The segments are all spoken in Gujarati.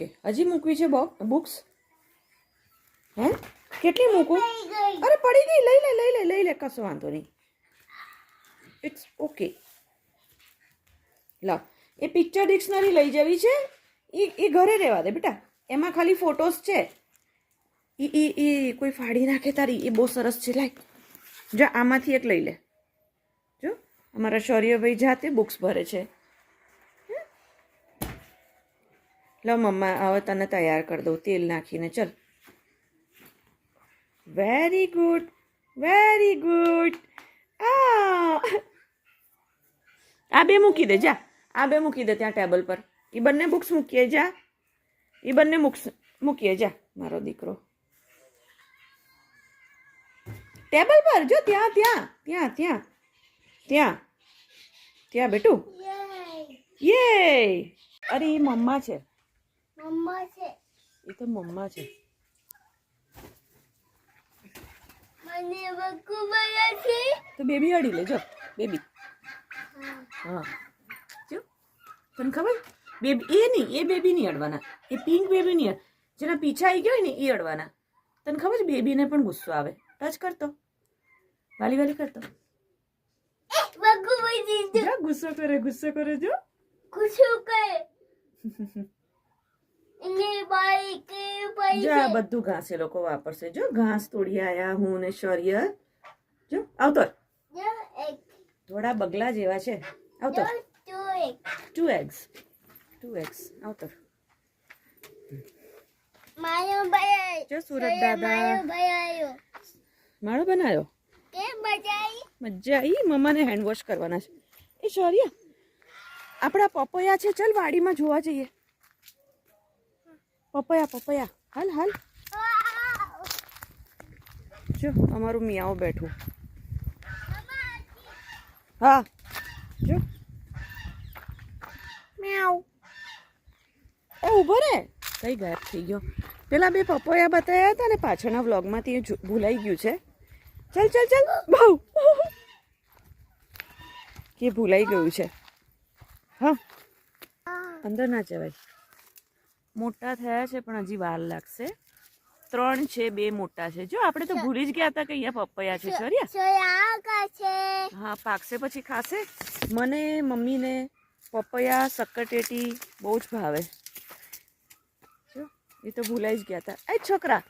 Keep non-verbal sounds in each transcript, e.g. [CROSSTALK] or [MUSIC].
ઓકે હજી મૂકવી છે બુક્સ? હે? કેટલી મૂકું? અરે પડી ગઈ. લઈ લે લઈ લે લઈ લે. કશો વાંધો નહીં. ઇટ્સ ઓકે લા એ પિક્ચર ડિક્શનરી લઈ જવી છે. એ એ ઘરે રહેવા દે બેટા. એમાં ખાલી ફોટોસ છે. એ એ એ કોઈ ફાડી નાખે તારી. એ બહુ સરસ છે. લાય. જો, આમાંથી એક લઈ લે. જો, અમારા શૌર્યભાઈ જાતે બુક્સ ભરે છે. લો મમ્મા હવે તને તૈયાર કરી દઉં તેલ નાખીને ચલ. વેરી ગુડ વેરી ગુડ આ બે મૂકી દે જા. આ બે મૂકી દે ત્યાં ટેબલ પર. એ બંને બુક્સ મૂકીએ જા. એ બંને બુક્સ મૂકીએ જા મારો દીકરો. ટેબલ પર જો ત્યાં ત્યાં ત્યાં ત્યાં ત્યાં. ત્યાં બેટું. યે અરે એ મમ્મા છે. મમ્મા છે. એ તો મમ્મા છે. મને બકુ બયા છે. તો બેબી અડી લે જો બેબી. હા. જો તને ખબર? બેબી એ નહીં એ બેબી નહીં અડવાના. એ પિંક બેબી નહીં જેના પીછા આવી ગયો હોય ને એ અડવાના. તને ખબર છે બેબીને પણ ગુસ્સો આવે? ટચ કરતો. વાલી વાલી કરતો. ગુસ્સો કરે ગુસ્સો કરે જો. ગુસ્સો કે એને બાઈ કે બાઈ જો આ બધું ઘાસ એ લોકો વાપરશે. જો ઘાસ તોડી આયા હું ને શૌર્ય. જો આવતો. થોડા બગલા જેવા છે. આવતો. ટુ એગ્સ ટુ એગ્સ આવતો. મારો ભાઈ જો સુરત દાદા. મારો બનાવ્યો મજા આવી મમ્માને હેન્ડ વોશ કરવાના છે. એ શૌર્ય આપણા પપૈયા છે. ચલ વાડીમાં જોવા જઈએ. પપૈયા પપૈયા. હાલ હાલ. જો, અમારું મિયાઓ બેઠું. હા, જો. મ્યાઉ એ ઊભો રે. કઈ ગાયબ થઈ ગયો. પેલા બે પપૈયા બતાવ્યા હતા ને, પાછળના વ્લોગમાંથી તે ભૂલાઈ ગયું છે. ચાલ, ચલ ચલ. બહુ. કે ભૂલાઈ ગયું છે. હા. અંદર ના જવાય. મોટા થયા છે પણ હજી વાર લાગશે. ત્રણ છે બે મોટા છે. જો આપણે તો ભૂલી જ ગયા હતા કે અહીંયા પપૈયા છે સરિયા સોયા કા છે? હા પાકશે પછી ખાશે. મને મમ્મીને પપૈયા સક્કરટેટી બહુ જ ભાવે. જો એ તો ભૂલાઈ જ ગયા હતા. એ છોકરા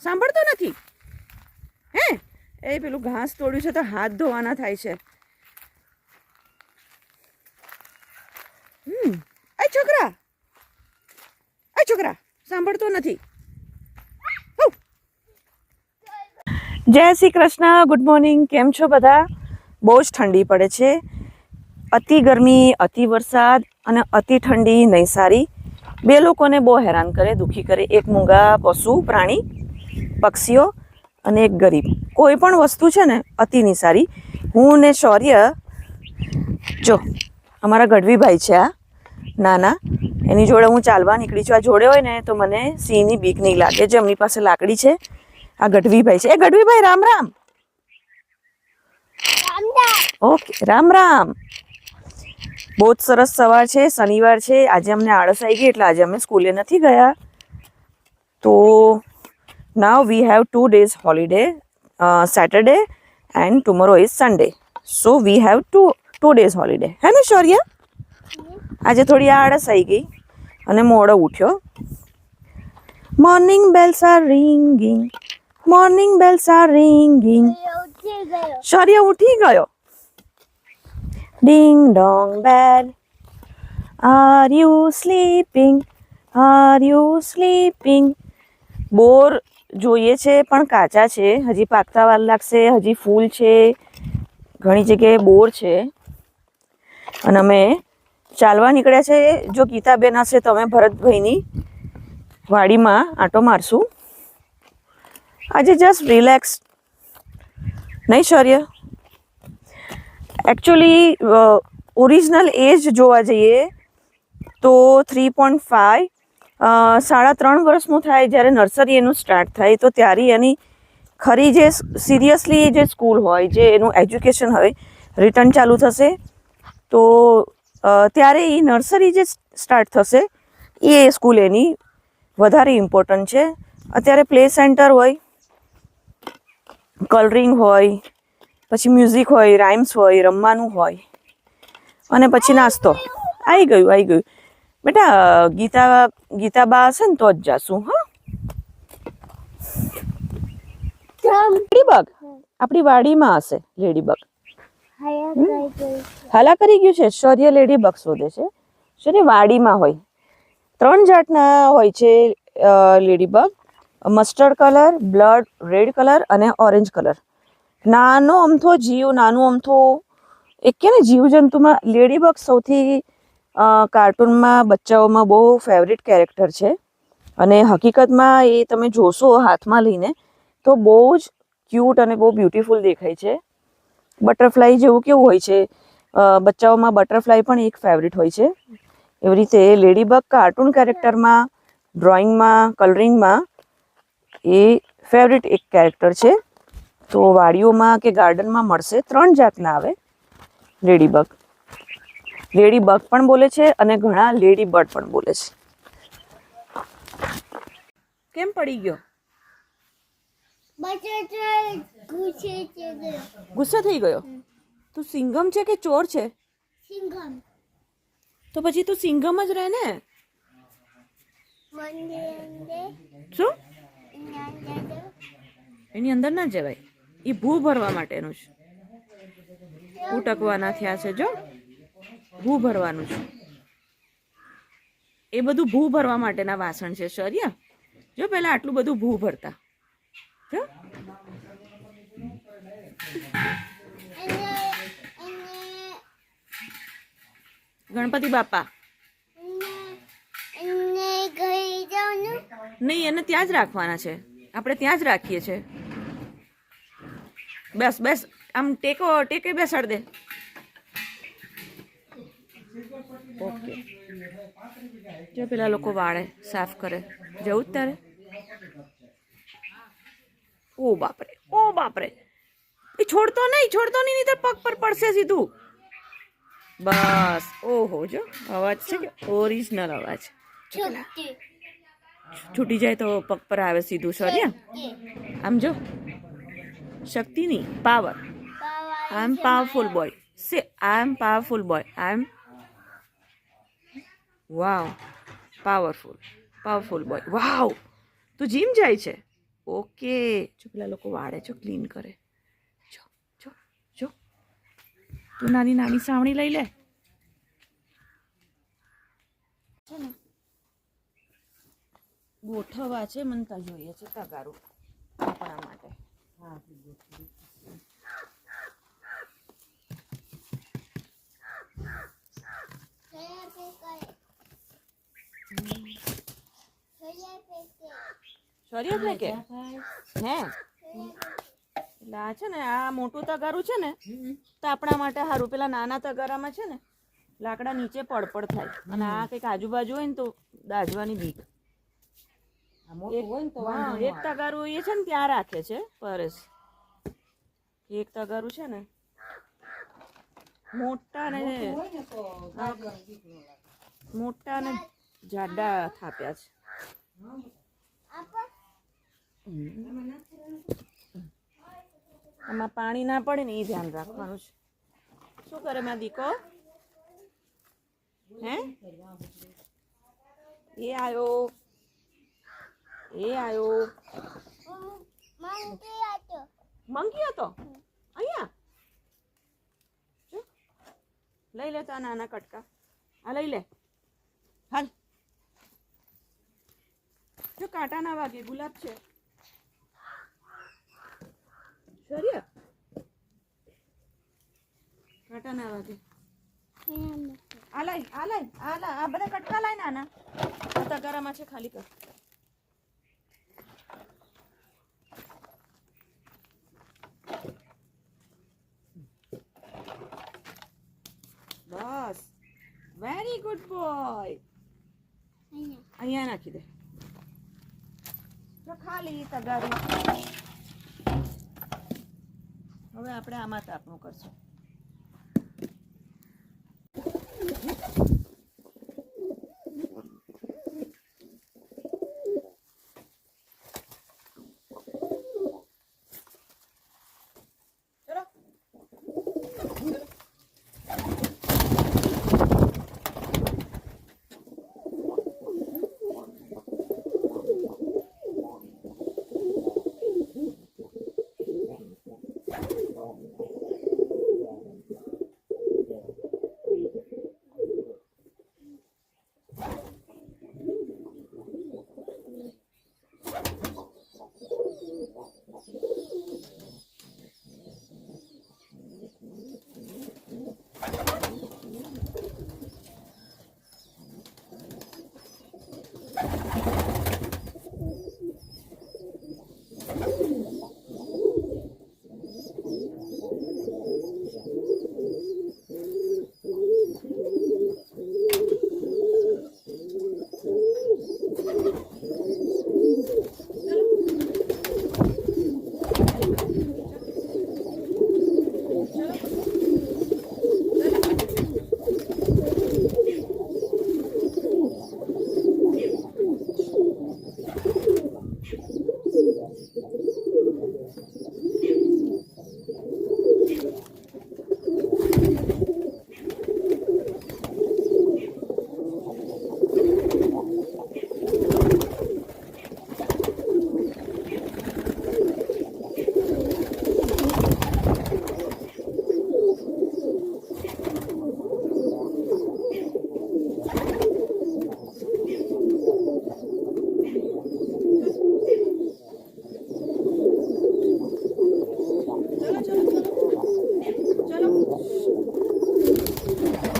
સાંભળતો નથી? હે? એ પેલું ઘાસ તોડ્યું છે તો હાથ ધોવાના થાય છે. હમ. એ છોકરા એ છોકરા, સાંભળતો નથી. જય શ્રી કૃષ્ણ, ગુડ મોર્નિંગ. કેમ છો બધા? બહુ જ ઠંડી પડે છે. અતિ ગરમી, અતિ વરસાદ અને અતિ ઠંડી નહીં સારી બે લોકોને બહુ હેરાન કરે, દુઃખી કરે. એક મૂંગા પશુ, પ્રાણી, પક્ષીઓ અને એક ગરીબ. કોઈ પણ વસ્તુ છે ને, અતિ નહીં સારી હું ને શૌર્ય, જો, અમારા ગઢવીભાઈ છે આ, નાના એની જોડે હું ચાલવા નીકળી છું. આ જોડે હોય ને તો મને સિંહની બીક નહીં લાગે. જે એમની પાસે લાકડી છે આ ગઢવીભાઈ છે. એ ગઢવીભાઈ રામ રામ. ઓકે રામ રામ. બહુ જ સરસ સવાર છે શનિવાર છે. આજે અમને આળસ આવી ગઈ એટલે આજે અમે સ્કૂલે નથી ગયા. તો now we have two days holiday Saturday and tomorrow is Sunday so we have two two days holiday હે ને શૌર્ય? આજે થોડી આળસ આવી ગઈ અને મોડો ઉઠ્યો. Morning bells are ringing morning bells are ringing Shaurya ઉઠી ગયો. Ding dong bell are you sleeping are you sleeping બોર જોઈએ છે, પણ કાચા છે. હજી પાકતા વાર લાગશે, હજી ફૂલ છે. ઘણી જગ્યાએ બોર છે. અને અમે ચાલવા નીકળ્યા છે જો ગીતાબેન હશે તો અમે ભરતભાઈની વાડીમાં આંટો મારશું. આજે જસ્ટ રિલેક્સ નહીં શૌર્ય? એકચ્યુઅલી ઓરિજિનલ એજ જોવા જઈએ તો થ્રી પોઈન્ટ ફાઈવ સાડા ત્રણ વર્ષનું થાય જ્યારે નર્સરી એનું સ્ટાર્ટ થાય. તો ત્યારે એની ખરી જે સિરિયસલી જે સ્કૂલ હોય, જે એનું એજ્યુકેશન હોય રિટર્ન ચાલુ થશે. તો ત્યારે એ નર્સરી જે સ્ટાર્ટ થશે એ સ્કૂલ એની વધારે ઇમ્પોર્ટન્ટ છે. અત્યારે પ્લે સેન્ટર હોય કલરિંગ હોય પછી મ્યુઝિક હોય રાઇમ્સ હોય રમવાનું હોય અને પછી નાસ્તો. આવી ગયું આવી ગયું. બેટા ગીતા ગીતા બા હશે ને તો જ જાશું હા? લેડીબગ આપણી વાડીમાં હશે લેડીબગ હાલા કરી ગયું છે. શૌર્ય લેડીબગ શોધે છે. શૌર્ય વાડીમાં હોય? ત્રણ જાતના હોય છે lady bug mustard colour, blood, red colour અને ઓરેન્જ કલર. નાનો અમથો જીવ, નાનું અમથો એક કે ને જીવજંતુમાં લેડીબગ સૌથી કાર્ટૂનમાં બચ્ચાઓમાં બહુ ફેવરિટ કેરેક્ટર છે. અને હકીકતમાં એ તમે જોશો હાથમાં લઈને તો બહુ જ ક્યુટ અને બહુ બ્યુટીફુલ દેખાય છે. બટરફ્લાય જેવું કેવું હોય છે? બચ્ચાઓમાં બટરફ્લાય પણ એક ફેવરિટ હોય છે. એવી રીતે લેડીબગ કાર્ટૂન કેરેક્ટરમાં ડ્રોઈંગમાં કલરિંગમાં એ ફેવરિટ એક કેરેક્ટર છે. તો વાડીઓમાં કે ગાર્ડનમાં મળશે, ત્રણ જાતના આવે લેડીબગ લેડીબગ પણ બોલે છે અને ઘણા લેડી બર્ડ પણ બોલે છે. કેમ પડી ગયો? ગુસ્સો થઈ ગયો? તું સિંગમ છે કે ચોર છે? સિંઘમ તો પછી તું સિંગમ જ રહે ને? શું? એની અંદર. ના જવાય. એ ભૂ ભરવા માટેનું છે. ઉટકવાના થયા છે જો. ભૂ ભરવાનું છે. એ બધું ભૂ ભરવા માટેના વાસણ છે શૌર્ય જો પહેલાં આટલું બધું ભૂ ભરતા જો અને અને ગણપતિ બાપા. નહીં, એને ત્યાં જ રાખવાના છે. આપણે ત્યાં જ રાખીએ છીએ બસ બસ, આમ ટેકો, ટેકે બેસાડ દે. ઓકે. જો પેલા લોકો વાળે સાફ કરે. જવું જ તારે? ઓ બાપરે ઓ બાપરે. એ છોડતો નહીં છોડતો નહીં નહીં તો પગ પર પડશે સીધું. બસ ઓહો જો અવાજ છે કે ઓરિજિનલ અવાજ. છૂટી જાય તો પગ પર આવે સીધું શૌર્ય આમ જો શક્તિ નહીં power. I am powerful boy say I am powerful boy I am wow powerful powerful boy wow તું જીમ જાય છે. ઓકે જો પેલા લોકો વાળે છો ક્લીન કરે જો જો જો તું નાની નાની સાવણી લઈ લે. ગોઠવવા છે મને તો જોઈએ છે તગારું આપણા માટે. હા. ગયા કે હે? એટલે આ છે ને આ મોટું તગારું છે ને તો આપણા માટે સારું પેલા નાના તગારામાં છે ને લાકડા નીચે પડપડ થાય. અને આ કંઈક આજુબાજુ હોય ને તો દાજવાની બીક. એક તગારું એ છે ને ત્યાં રાખે છે પરેશ એક તગારું છે ને મોટા ને મોટા ને જાડા થાપ્યા છે. એમાં પાણી ના પડે ને એ ધ્યાન રાખવાનું છે. શું કરે મા દીકો? હે? એ આવ્યો એ આવ્યો મંકી હતો? અહીંયા? લઈ લે તો નાના કટકા. આ લઈ લે. હાલ. જો કાંટા ના વાગે ગુલાબ છે. શૌર્ય કાંટા ના વાગે આ લઈ આ લઈ આ લઈ આ બધા કટકા લઈ નાના આ તગારામાં છે ખાલી કર બસ. વેરી ગુડ બોય અહીંયા. નાખી દે. ખાલી તગારું. હવે આપણે આમાં તાપનું કરશું. すみません。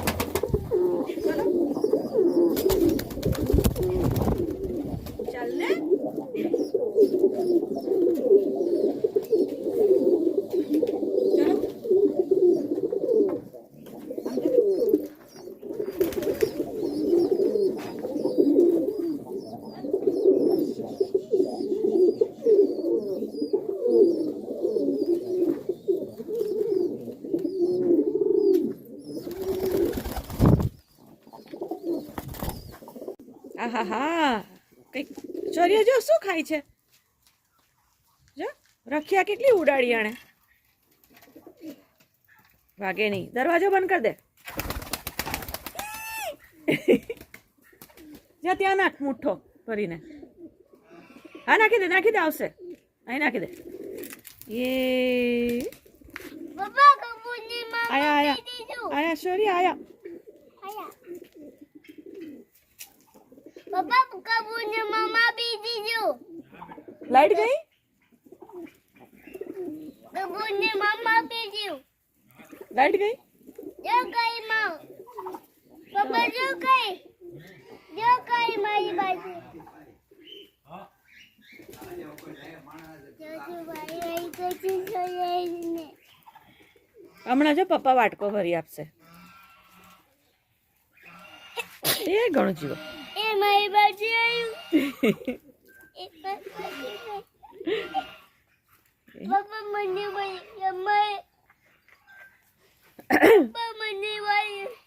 જો રખિયા કેટલી ઉડાડી આણે? વાગે નહીં. દરવાજો બંધ કરી દે. જા ત્યાં નાખ મુઠ્ઠો ભરીને. હા નાખી દે નાખી દે આવશે. અહીં નાખી દે. એ. આયા આયા. આયા શોરી આયા. લાઈટ ગઈ? કબૂતરની મામા પી દીધું લાઈટ ગઈ? જો ગઈ માં પપ્પા જો ગઈ જો ગઈ મારી બાજુ. હમણાં જો પપ્પા વાટકો ભરી આપશે. એ ઘણું જીવો. એ મારી બાજુ આવ્યું. [LAUGHS] [COUGHS]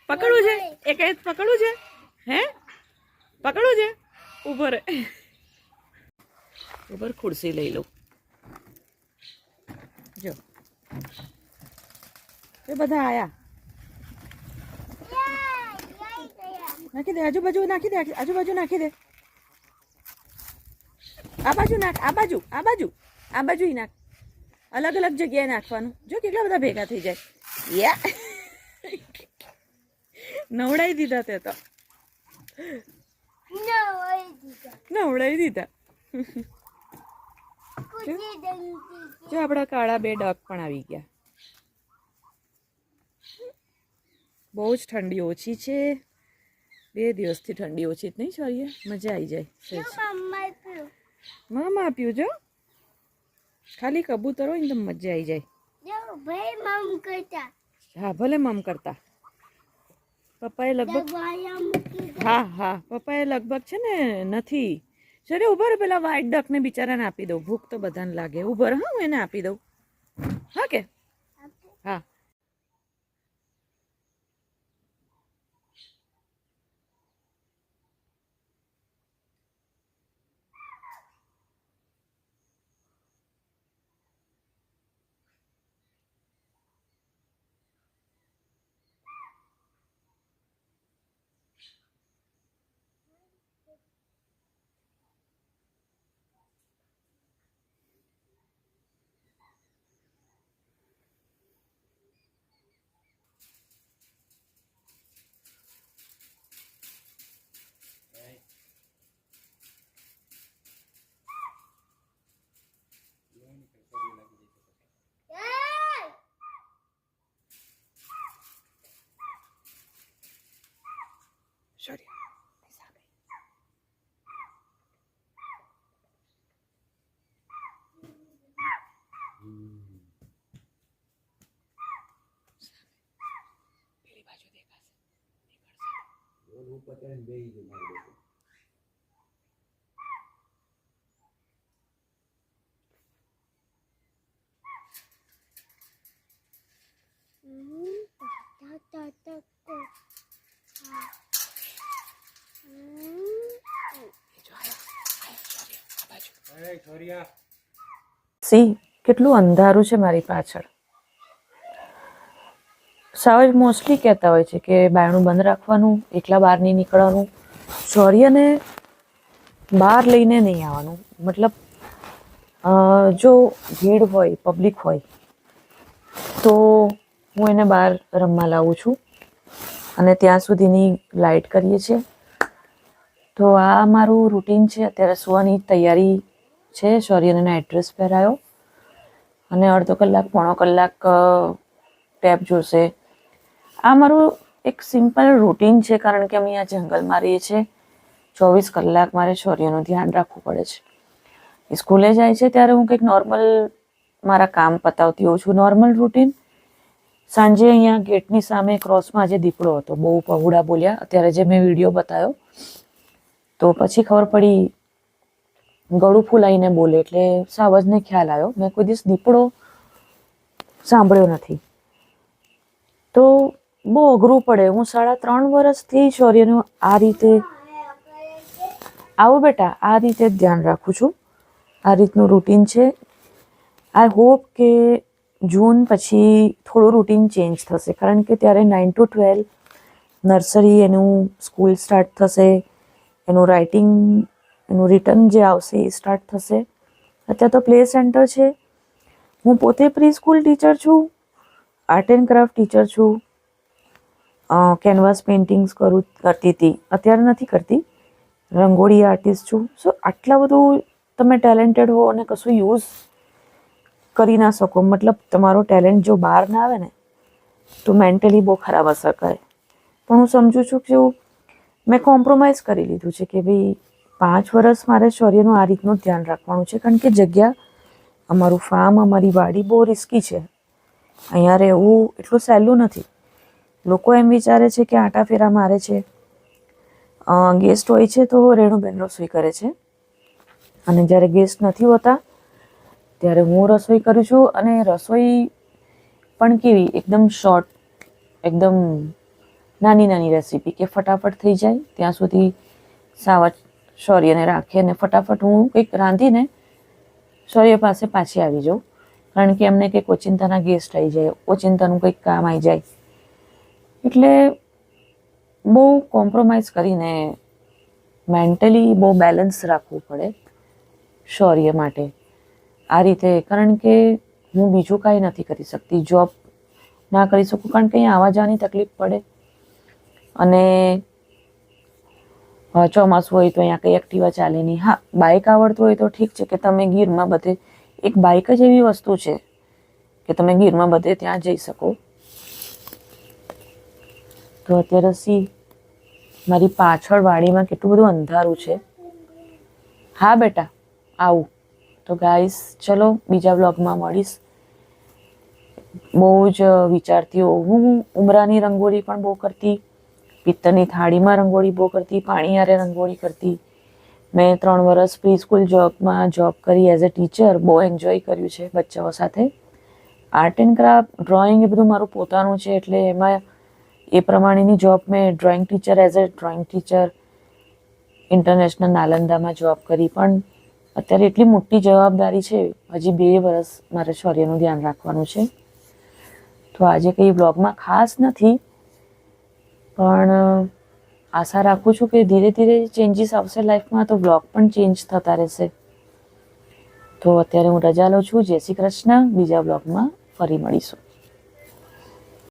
પકડવું છે? એ કઈ પકડવું છે? હે? પકડવું છે? ઉભર ઉભર ઉપર ખુરશી લઈ લઉં. જો. એ બધા આયા. નાખી દે આજુબાજુ નાખી દે આજુબાજુ નાખી દે. આ બાજુ નાખ આ બાજુ આ બાજુ. આ બાજુ નાખ. અલગ અલગ જગ્યાએ નાખવાનું. જો કેટલા બધા ભેગા થઈ જાય. યા. નવડાવી દીધા તે તો. નવડાવી દીધા. જો આપણા કાળા બે ડક પણ આવી ગયા. બહુ જ ઠંડી ઓછી છે. બે દિવસથી ઠંડી ઓછી જ નહીં છોરીએ મજા આવી જાય. મામા. પીવું. જો? ખાલી કબૂતર હોય ને તો મજા આવી જાય. ભાઈ મમ કરતા. હા ભલે મમ કરતા. પપ્પાએ લગભગ હા હા પપ્પાએ લગભગ છે ને નથી. સરે ઊભા રહો પેલા વ્હાઈટ ડકને બિચારાને આપી દઉં. ભૂખ તો બધાને લાગે. ઉભર હા હું એને આપી દઉં. હા કે? સોરી પેલી બાજુ દેખાશે હમ, તા, તા, તા, કો. હા. હમ, સી, કેટલું અંધારું છે મારી પાછળ. સાવ મોસ્ટલી કહેતા હોય છે કે બાયણું બંધ રાખવાનું, એકલા બહાર નહીં નીકળવાનું શૌર્યને બહાર લઈને નહીં આવવાનું. મતલબ જો ભીડ હોય, પબ્લિક હોય, તો હું એને બહાર રમવા લાવું છું. અને ત્યાં સુધીની લાઇટ કરીએ છીએ. તો આ મારું રૂટીન છે. અત્યારે સુવાની તૈયારી છે. શૌર્યને એડ્રેસ પહેરાયો. અને અડધો કલાક, પોણો કલાક ટેપ જોશે. આ મારું એક સિમ્પલ રૂટીન છે, કારણ કે અમે આ જંગલમાં રહીએ છીએ. ચોવીસ કલાક મારે શૌર્યનું ધ્યાન રાખવું પડે છે. સ્કૂલે જાય છે, ત્યારે હું કંઈક નોર્મલ મારા કામ પતાવતી હોઉં છું. નોર્મલ રૂટીન સાંજે અહીંયા ગેટની સામે ક્રોસમાં આજે દીપડો હતો, બહુ પહોળા બોલ્યા. અત્યારે જે મેં વીડિયો બતાવ્યો. તો પછી ખબર પડી ગળું ફૂલાઈને બોલે એટલે સાવજને ખ્યાલ આવ્યો. મેં કોઈ દિવસ દીપડો સાંભળ્યો નથી. તો બહુ અઘરું પડે. હું સાડા ત્રણ વર્ષથી શૌર્યનું આ રીતે આવો બેટા, આ રીતે ધ્યાન રાખું છું. આ રીતનું રૂટીન છે. આઈ હોપ કે જૂન પછી થોડું રૂટીન ચેન્જ થશે. કારણ કે ત્યારે નાઇન ટુ ટ્વેલ્વ નર્સરી એનું સ્કૂલ સ્ટાર્ટ થશે. એનું રાઇટિંગ એનું રિટર્ન જે આવશે એ સ્ટાર્ટ થશે. અત્યારે તો પ્લે સેન્ટર છે. હું પોતે પ્રી સ્કૂલ ટીચર છું આર્ટ એન્ડ ક્રાફ્ટ ટીચર છું. કેનવાસ પેઇન્ટિંગ્સ કરું, કરતી હતી. અત્યારે નથી કરતી. રંગોળી આર્ટિસ્ટ છું. સો આટલા બધું તમે ટેલેન્ટેડ હો અને કશું યુઝ કરી ના શકો. મતલબ તમારો ટેલેન્ટ જો બહાર ના આવે ને, તો મેન્ટલી બહુ ખરાબ અસર કરે. પણ હું સમજુ છું કે મેં કોમ્પ્રોમાઇઝ કરી લીધું છે કે ભાઈ પાંચ વર્ષ મારે શૌર્યનું આ રીતનું ધ્યાન રાખવાનું છે, કારણ કે જગ્યા, અમારું ફાર્મ અમારી વાડી બહુ રિસ્કી છે. અહીંયા રહેવું એટલું સહેલું નથી. લોકો એમ વિચારે છે કે આટા ફેરા મારે છે. ગેસ્ટ હોય છે તો રેણુબેન રસોઈ કરે છે. અને જ્યારે ગેસ્ટ નથી હોતા, ત્યારે હું રસોઈ કરું છું અને રસોઈ પણ કેવી એકદમ શોર્ટ એકદમ નાની નાની રેસીપી કે ફટાફટ થઈ જાય, ત્યાં સુધી સાવજ શૌર્યને રાખી અને ફટાફટ હું કંઈક રાંધીને શૌર્ય પાસે પાછી આવી જાઉં. કારણ કે એમને કંઈક ઓચિંતાના ગેસ્ટ આવી જાય, ઓચિંતાનું કંઈક કામ આવી જાય. એટલે બહુ કોમ્પ્રોમાઇઝ કરીને મેન્ટલી બહુ બેલેન્સ રાખવું પડે શૌર્ય માટે. આ રીતે, કારણ કે હું બીજું કાંઈ નથી કરી શકતી. જોબ ના કરી શકું, કારણ કે અહીંયા આવવા જવાની તકલીફ પડે. અને ચોમાસું હોય તો અહીંયા કંઈ એક્ટિવા ચાલે નહીં. હા બાઇક આવડતું હોય તો ઠીક છે કે તમે ગીરમાં બધે, એક બાઇક જ એવી વસ્તુ છે કે તમે ગીરમાં બધે ત્યાં જઈ શકો. તો અત્યારે સી, મારી પાછળ વાડીમાં કેટલું બધું અંધારું છે. હા, બેટા, આવું. તો ગાઈસ ચલો, બીજા બ્લોગમાં મળીશ. બહુ જ વિચારતી હું ઉમરાની રંગોળી પણ બહુ કરતી. પિત્તળની થાળીમાં રંગોળી બહુ કરતી, પાણી હારે રંગોળી કરતી. મેં ત્રણ વર્ષ પ્રી સ્કૂલ જોબમાં જોબ કરી એઝ અ ટીચર, બહુ એન્જોય કર્યું છે બચ્ચાઓ સાથે. આર્ટ એન્ડ ક્રાફ્ટ, ડ્રોઈંગ એ બધું મારું પોતાનું છે એટલે એમાં એ પ્રમાણેની જોબ મેં drawing teacher, as a drawing teacher, international નાલંદામાં job કરી. પણ અત્યારે એટલી મોટી જવાબદારી છે, હજી બે વર્ષ મારે શૌર્યનું ધ્યાન રાખવાનું છે. તો આજે કંઈ બ્લોગમાં ખાસ નથી પણ, આશા રાખું છું કે ધીરે ધીરે ચેન્જીસ આવશે લાઈફમાં તો બ્લોગ પણ ચેન્જ થતા રહેશે. તો અત્યારે હું રજા લઉં છું. જય શ્રી કૃષ્ણ. બીજા બ્લોગમાં ફરી મળીશું.